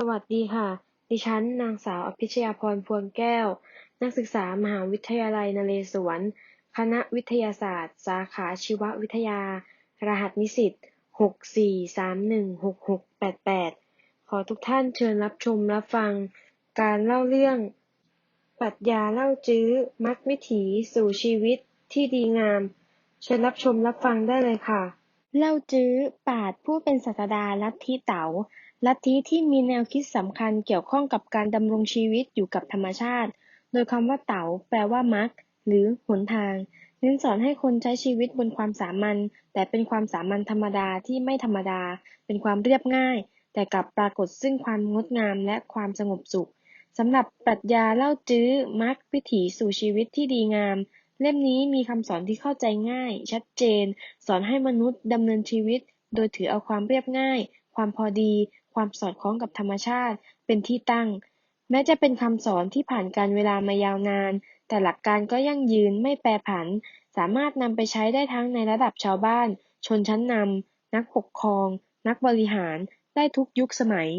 สวัสดีค่ะ ดิฉัน นางสาวอภิชยาพรพวงแก้ว นักศึกษามหาวิทยาลัยนเรศวร คณะวิทยาศาสตร์ สาขาชีววิทยา รหัสนิสิต64316688 ขอทุกท่านเชิญรับชมรับฟัง การเล่าเรื่อง ปรัชญาเล่าจื้อมรรควิถีสู่ชีวิตที่ดีงาม เชิญรับชมรับฟังได้เลยค่ะ เล่าจื้อปราชญ์ผู้เป็นศาสดาลัทธิเต๋า ลัทธิที่มีแนวคิดสำคัญเกี่ยวข้องกับการดำรงชีวิตอยู่กับธรรมชาติ โดยคำว่าเต๋าแปลว่ามรรคหรือหนทาง เน้นสอนให้คนใช้ชีวิตบนความสามัญแต่เป็นความสามัญธรรมดาที่ไม่ธรรมดา เป็นความเรียบง่าย แต่กลับปรากฏซึ่งความงดงามและความสงบสุขสำหรับปรัชญาเล่าจื้อมรรควิถีสู่ชีวิตที่ดีงาม เล่มนี้มีคำสอนที่เข้าใจง่าย ชัดเจน สอนให้มนุษย์ดำเนินชีวิต โดยถือเอาความเรียบง่าย ความพอดี ความสอดคล้องกับธรรมชาติเป็นที่ตั้ง แม้จะเป็นคำสอนที่ผ่านการเวลามายาวนาน แต่หลักการก็ยั่งยืนไม่แปรผัน สามารถนำไปใช้ได้ทั้งในระดับชาวบ้าน ชนชั้นนำนักปกครอง นักบริหารได้ทุกยุคสมัย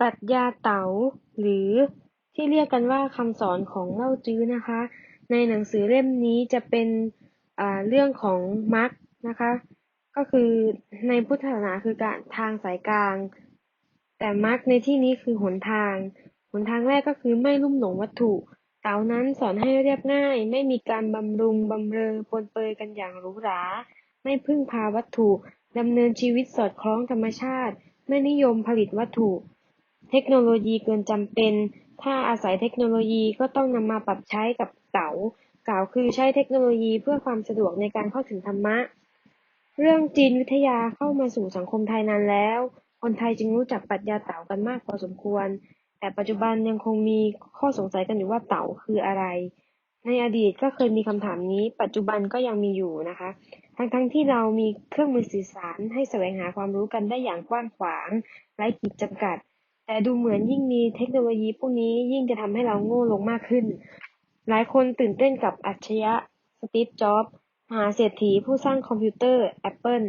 ปรัชญาเต๋าหรือที่เรียกกันว่าคำสอนของเล่าจื้อนะคะ ในหนังสือเล่มนี้จะเป็นเรื่องของมรรคนะคะ ก็คือในพุทธศาสนาคือการทางสายกลาง แต่มรรคในที่นี้คือหนทาง หนทางแรกก็คือไม่ลุ่มหลงวัตถุ เต๋านั้นสอนให้เรียบง่าย ไม่มีการบำรุงบำเรอปนเปยกันอย่างหรูหรา ไม่พึ่งพาวัตถุดำเนินชีวิตสอดคล้องธรรมชาติ ไม่นิยมผลิตวัตถุ เทคโนโลยีเกินจำเป็น ถ้าอาศัยเทคโนโลยีก็ต้องนำมาปรับใช้กับเต๋ากล่าวคือใช้เทคโนโลยีเพื่อความสะดวกในการเข้าถึงธรรมะ เรื่องจีนวิทยาเข้ามาสู่สังคมไทยนานแล้ว คนไทยจึงรู้จักปรัชญาเต๋ากันมากพอสมควร แต่ปัจจุบันยังคงมีข้อสงสัยกันอยู่ว่าเต๋าคืออะไร ในอดีตก็เคยมีคำถามนี้ ปัจจุบันก็ยังมีอยู่นะคะ ทั้งๆทที่เรามีเครื่องมือสื่อสารให้แสวงหาความรู้กันได้อย่างกว้างขวางไร้ขีดจำกัด แต่ดูเหมือนยิ่งมีเทคโนโลยีพวกนี้ยิ่งจะทำให้เราโง่ลงมากขึ้น หลายคนตื่นเต้นกับอัจฉริยะสตีฟ จ็อบส์มหาเศรษฐีผู้สร้างคอมพิวเตอร์แอปเปิล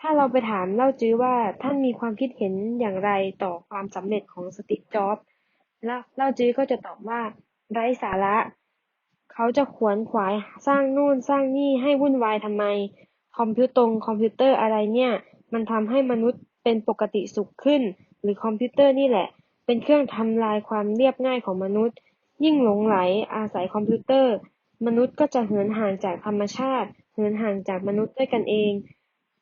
ถ้าเราไปถามเล่าจื้อว่าท่านมีความคิดเห็นอย่างไรต่อความสำเร็จของสตีฟจ็อบส์แล้วเล่าจื้อก็จะตอบว่า ไร้สาระ เขาจะขวนขวายสร้างนู่นสร้างนี่ให้วุ่นวายทำไม คอมพิวตงคอมพิวเตอร์อะไรเนี่ย มันทำให้มนุษย์เป็นปกติสุขขึ้น หรือคอมพิวเตอร์นี่แหละ เป็นเครื่องทำลายความเรียบง่ายของมนุษย์ ยิ่งหลงไหลอาศัยคอมพิวเตอร์ มนุษย์ก็จะเหินห่างจากธรรมชาติ เหินห่างจากมนุษย์ด้วยกันเอง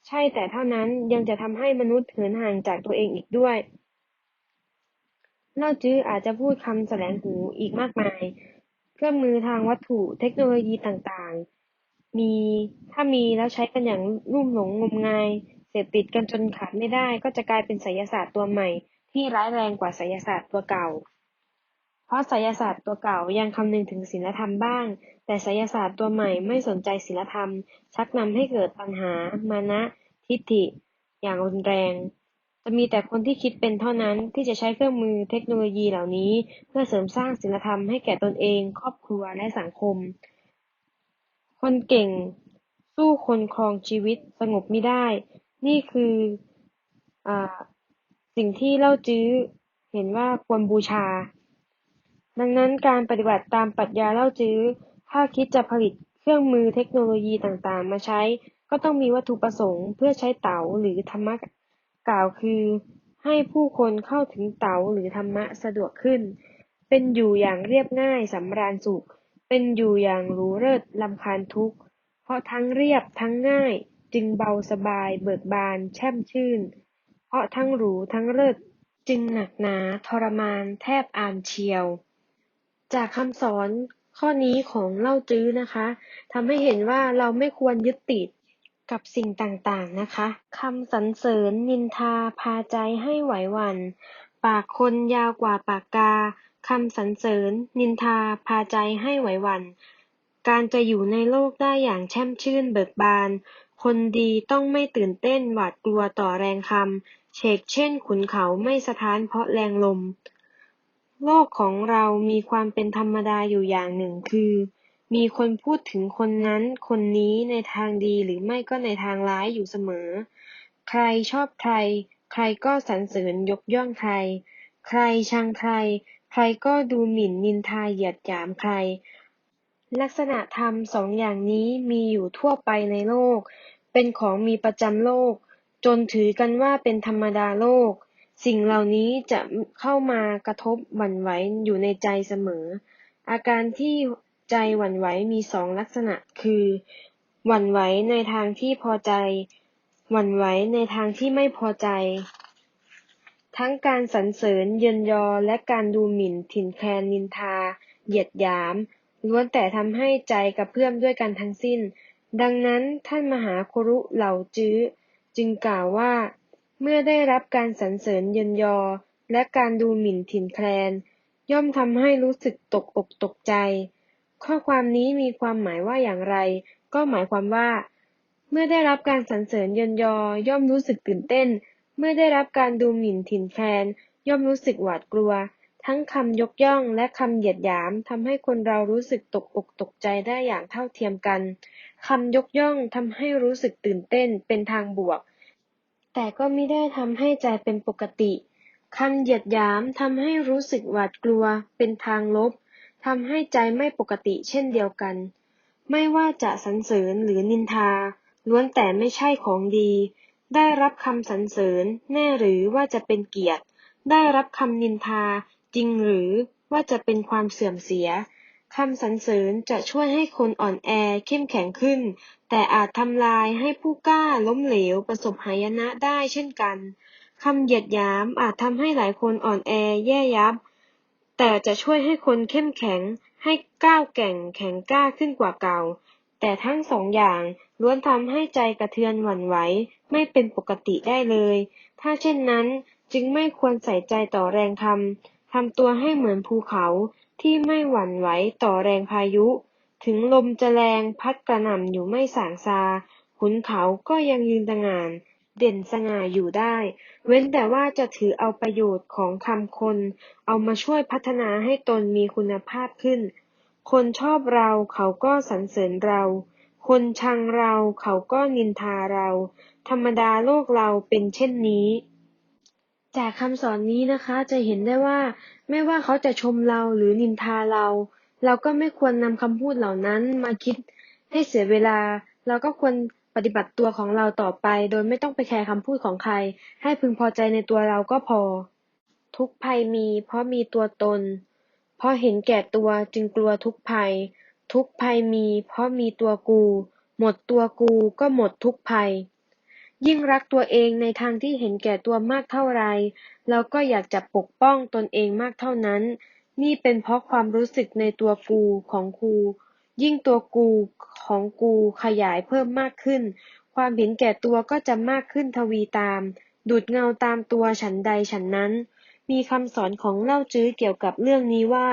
ใช่แต่เท่านั้นยังจะทำให้มนุษย์เหินห่างจากตัวเองอีกด้วย เล่าจื้ออาจจะพูดคำแสลงหูอีกมากมาย เครื่องมือทางวัตถุเทคโนโลยีต่างๆ มีถ้ามีแล้วใช้กันอย่างลุ่มหลงงมงาย เสพติดกันจนขาดไม่ได้ ก็จะกลายเป็นไสยศาสตร์ตัวใหม่ ที่ร้ายแรงกว่าไสยศาสตร์ตัวเก่า เพราะไสยศาสตร์ตัวเก่ายังคำนึงถึงศีลธรรมบ้าง แต่ไสยศาสตร์ตัวใหม่ไม่สนใจศีลธรรม ชักนำให้เกิดปัญหา มานะ ทิฏฐิ อย่างรุนแรง จะมีแต่คนที่คิดเป็นเท่านั้นที่จะใช้เครื่องมือเทคโนโลยีเหล่านี้ เพื่อเสริมสร้างศีลธรรมให้แก่ตนเอง ครอบครัวและสังคม คนเก่ง สู้คนครองชีวิตสงบไมิได้ นี่คืออสิ่งที่เล่าจื้อเห็นว่าควรบูชา ดังนั้นการปฏิบัติตามปรัชญาเล่าจื้อ ถ้าคิดจะผลิตเครื่องมือเทคโนโลยีต่างๆ มาใช้ ก็ต้องมีวัตถุประสงค์เพื่อใช้เต๋าหรือธรรมะกล่าวคือ ให้ผู้คนเข้าถึงเต๋าหรือธรรมะสะดวกขึ้น เป็นอยู่อย่างเรียบง่ายสำราญสุข เป็นอยู่อย่างรู้เลิศลำคาญทุกข์เพราะทั้งเรียบทั้งง่ายจึงเบาสบายเบิกบานแช่มชื่น เพราะทั้งหรูทั้งเลิศจึงหนักหนาทรมานแทบอ่านเชียว จากคำสอนข้อนี้ของเล่าจื้อนะคะทำให้เห็นว่าเราไม่ควรยึดติดกับสิ่งต่างๆนะคะคำสรรเสริญนินทาพาใจให้ไหวหวั่นปากคนยาวกว่าปากกาคำสรรเสริญ นินทาพาใจให้ไหวหวั่นการจะอยู่ในโลกได้อย่างแช่มชื่นเบิกบาน คนดีต้องไม่ตื่นเต้นหวาดกลัวต่อแรงคำเฉกเช่นขุนเขาไม่สะท้านเพราะแรงลม โลกของเรามีความเป็นธรรมดาอยู่อย่างหนึ่งคือ มีคนพูดถึงคนนั้นคนนี้ในทางดีหรือไม่ก็ในทางร้ายอยู่เสมอ ใครชอบใคร ใครก็สรรเสริญยกย่องใคร ใครชังใคร ใครก็ดูหมิ่นนินทาเหยียดหยามใคร ลักษณะธรรมสองอย่างนี้มีอยู่ทั่วไปในโลก เป็นของมีประจำโลก จนถือกันว่าเป็นธรรมดาโลก สิ่งเหล่านี้จะเข้ามากระทบหวั่นไหวอยู่ในใจเสมอ อาการที่ใจหวั่นไหวมีสองลักษณะ คือ หวั่นไหวในทางที่พอใจ หวั่นไหวในทางที่ไม่พอใจ ทั้งการสรรเสริญเยินยอและการดูหมิ่นถิ่นแคลนนินทา เหยียดหยามล้วนแต่ทำให้ใจกระเพื่อมด้วยกันทั้งสิ้น ดังนั้นท่านมหาครุเหล่าจื้อ จึงกล่าวว่า เมื่อได้รับการสรรเสริญเยินยอ และการดูหมิ่นถิ่นแคลน ย่อมทำให้รู้สึกตกอกตกใจ ข้อความนี้มีความหมายว่าอย่างไร ก็หมายความว่า เมื่อได้รับการสรรเสริญเยินยอ ย่อมรู้สึกตื่นเต้น เมื่อได้รับการดูหมิ่นถิ่นแคลน ย่อมรู้สึกหวาดกลัว ทั้งคำยกย่องและคำเหยียดหยามทำให้คนเรารู้สึกตกอกตกใจได้อย่างเท่าเทียมกันคำยกย่องทำให้รู้สึกตื่นเต้นเป็นทางบวก แต่ก็ไม่ได้ทำให้ใจเป็นปกติ คำเหยียดหยามทำให้รู้สึกหวาดกลัว เป็นทางลบ ทำให้ใจไม่ปกติเช่นเดียวกัน ไม่ว่าจะสรรเสริญหรือนินทา ล้วนแต่ไม่ใช่ของดี ได้รับคำสรรเสริญ แน่หรือว่าจะเป็นเกียรติ ได้รับคำนินทา จริงหรือว่าจะเป็นความเสื่อมเสีย คำสรรเสริญจะช่วยให้คนอ่อนแอเข้มแข็งขึ้น แต่อาจทำลายให้ผู้กล้าล้มเหลวประสบหายนะได้เช่นกัน คำเหยียดหยามอาจทำให้หลายคนอ่อนแอแย่ยับ แต่จะช่วยให้คนเข้มแข็งให้ก้าวแก่งแข็งกล้าขึ้นกว่าเก่า แต่ทั้งสองอย่างล้วนทำให้ใจกระเทือนหวั่นไหวไม่เป็นปกติได้เลย ถ้าเช่นนั้นจึงไม่ควรใส่ใจต่อแรงธรรมทำตัวให้เหมือนภูเขา ที่ไม่หวั่นไหวต่อแรงพายุ ถึงลมจะแรงพัดกระหน่ำอยู่ไม่สางซา ขุนเขาก็ยังยืนตะงาน เด่นสง่าอยู่ได้ เว้นแต่ว่าจะถือเอาประโยชน์ของคำคน เอามาช่วยพัฒนาให้ตนมีคุณภาพขึ้น คนชอบเราเขาก็สรรเสริญเรา คนชังเราเขาก็นินทาเรา ธรรมดาโลกเราเป็นเช่นนี้ จากคำสอนนี้นะคะ จะเห็นได้ว่าไม่ว่าเขาจะชมเราหรือนินทาเรา เราก็ไม่ควรนำคำพูดเหล่านั้นมาคิดให้เสียเวลา เราก็ควรปฏิบัติตัวของเราต่อไป โดยไม่ต้องไปแคร์คำพูดของใคร ให้พึงพอใจในตัวเราก็พอ ทุกภัยมีเพราะมีตัวตน เพราะเห็นแก่ตัวจึงกลัวทุกภัย ทุกภัยมีเพราะมีตัวกู หมดตัวกูก็หมดทุกภัย ยิ่งรักตัวเองในทางที่เห็นแก่ตัวมากเท่าไร เราก็อยากจะปกป้องตนเองมากเท่านั้น นี่เป็นเพราะความรู้สึกในตัวกูของกู ยิ่งตัวกูของกูขยายเพิ่มมากขึ้น ความเห็นแก่ตัวก็จะมากขึ้นทวีตาม ดูดเงาตามตัวฉันใดฉันนั้น มีคำสอนของเล่าจื้อเกี่ยวกับเรื่องนี้ว่า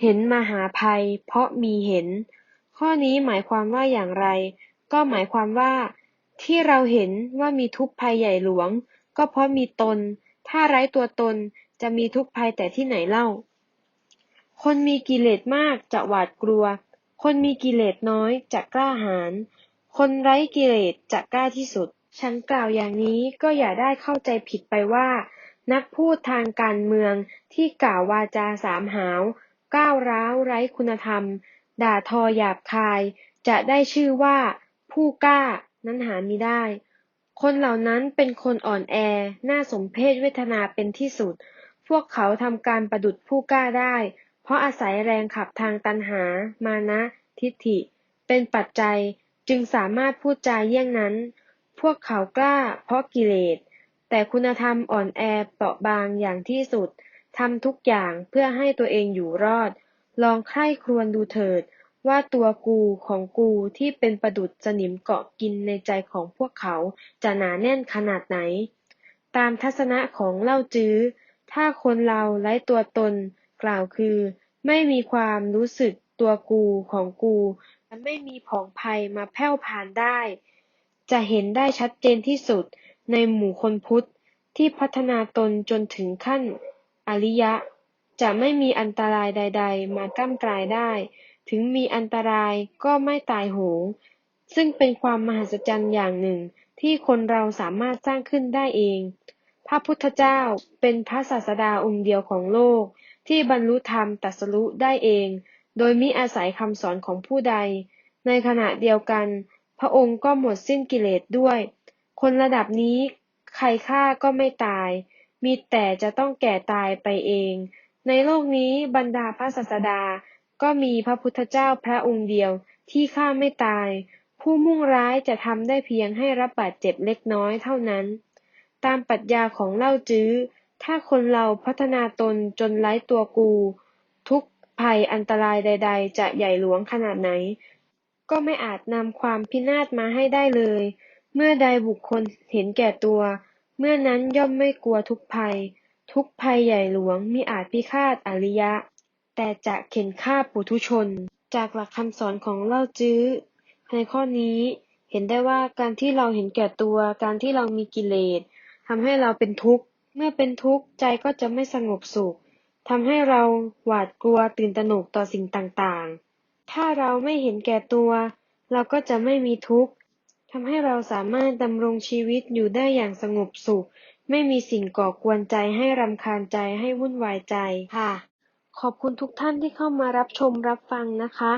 เห็นมหาภัย เพราะมีเห็น ข้อนี้หมายความว่าอย่างไร ก็หมายความว่า ที่เราเห็นว่ามีทุกภัยใหญ่หลวง ก็เพราะมีตน ถ้าไร้ตัวตนจะมีทุกภัยแต่ที่ไหนเล่า คนมีกิเลสมากจะหวาดกลัว คนมีกิเลสน้อยจะกล้าหาญ คนไร้กิเลสจะกล้าที่สุด ฉันกล่าวอย่างนี้ก็อย่าได้เข้าใจผิดไปว่า นักพูดทางการเมืองที่กล่าววาจาสามหาว ก้าวร้าวไร้คุณธรรม ด่าทอหยาบคาย จะได้ชื่อว่าผู้กล้า นั้นหามิได้ คนเหล่านั้นเป็นคนอ่อนแอ น่าสมเพชเวทนาเป็นที่สุด พวกเขาทำการประดุดผู้กล้าได้ เพราะอาศัยแรงขับทางตัณหา มานะ ทิฏฐิ เป็นปัจจัยจึงสามารถพูดจาเยี่ยงนั้น พวกเขากล้า เพราะกิเลส แต่คุณธรรมอ่อนแอเปราะบางอย่างที่สุดทำทุกอย่างเพื่อให้ตัวเองอยู่รอด ลองใคร่ครวญดูเถิด ว่าตัวกูของกูที่เป็นประดุจสนิมเกาะกินในใจของพวกเขาจะหนาแน่นขนาดไหน ตามทัศนะของเล่าจื้อ ถ้าคนเราไร้ตัวตน กล่าวคือ ไม่มีความรู้สึกตัวกูของกูและไม่มีผองภัยมาแผ่วพานได้ จะเห็นได้ชัดเจนที่สุดในหมู่คนพุทธที่พัฒนาตนจนถึงขั้น อริยะ จะไม่มีอันตรายใด ๆ มาก้ำกลายได้ ถึงมีอันตรายก็ไม่ตายโหง ซึ่งเป็นความมหัศจรรย์อย่างหนึ่งที่คนเราสามารถสร้างขึ้นได้เอง พระพุทธเจ้าเป็นพระศาสดาองค์เดียวของโลก ที่บรรลุธรรมตรัสรู้ได้เอง โดยมิอาศัยคำสอนของผู้ใด ในขณะเดียวกัน พระองค์ก็หมดสิ้นกิเลสด้วย คนระดับนี้ใครฆ่าก็ไม่ตาย มีแต่จะต้องแก่ตายไปเอง ในโลกนี้บรรดาพระศาสดา ก็มีพระพุทธเจ้าพระองค์เดียวที่ฆ่าไม่ตาย ผู้มุ่งร้ายจะทำได้เพียงให้รับบาดเจ็บเล็กน้อยเท่านั้น ตามปรัชญาของเล่าจื้อ ถ้าคนเราพัฒนาตนจนไร้ตัวกู ทุกภัยอันตรายใด ๆ จะใหญ่หลวงขนาดไหน ก็ไม่อาจนำความพินาศมาให้ได้เลย เมื่อใดบุคคลเห็นแก่ตัว เมื่อนั้นย่อมไม่กลัวทุกภัย ทุกภัยใหญ่หลวงมิอาจพิฆาตอริยะ แต่จะเข็นฆ่าปุถุชน จากหลักคำสอนของเล่าจื้อ ในข้อนี้เห็นได้ว่าการที่เราเห็นแก่ตัว การที่เรามีกิเลสทำให้เราเป็นทุกข์ เมื่อเป็นทุกข์ใจก็จะไม่สงบสุขทำให้เราหวาดกลัวตื่นตระหนกต่อสิ่งต่างๆ ถ้าเราไม่เห็นแก่ตัว เราก็จะไม่มีทุกข์ทำให้เราสามารถดำรงชีวิตอยู่ได้อย่างสงบสุข ไม่มีสิ่งก่อกวนใจให้รำคาญใจให้วุ่นวายใจค่ะ ขอบคุณทุกท่านที่เข้ามารับชมรับฟังนะคะ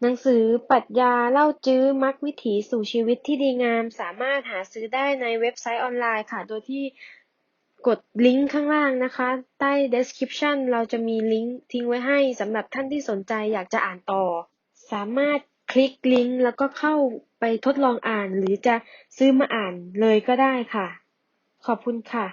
หนังสือปรัชญาเล่าจื้อมักวิถีสู่ชีวิตที่ดีงาม สามารถหาซื้อได้ในเว็บไซต์ออนไลน์ค่ะ โดยที่กดลิงก์ข้างล่างนะคะ ใต้ description เราจะมีลิงก์ทิ้งไว้ให้สำหรับท่านที่สนใจอยากจะอ่านต่อ สามารถคลิกลิงก์แล้วก็เข้าไปทดลองอ่าน หรือจะซื้อมาอ่านเลยก็ได้ค่ะ ขอบคุณค่ะ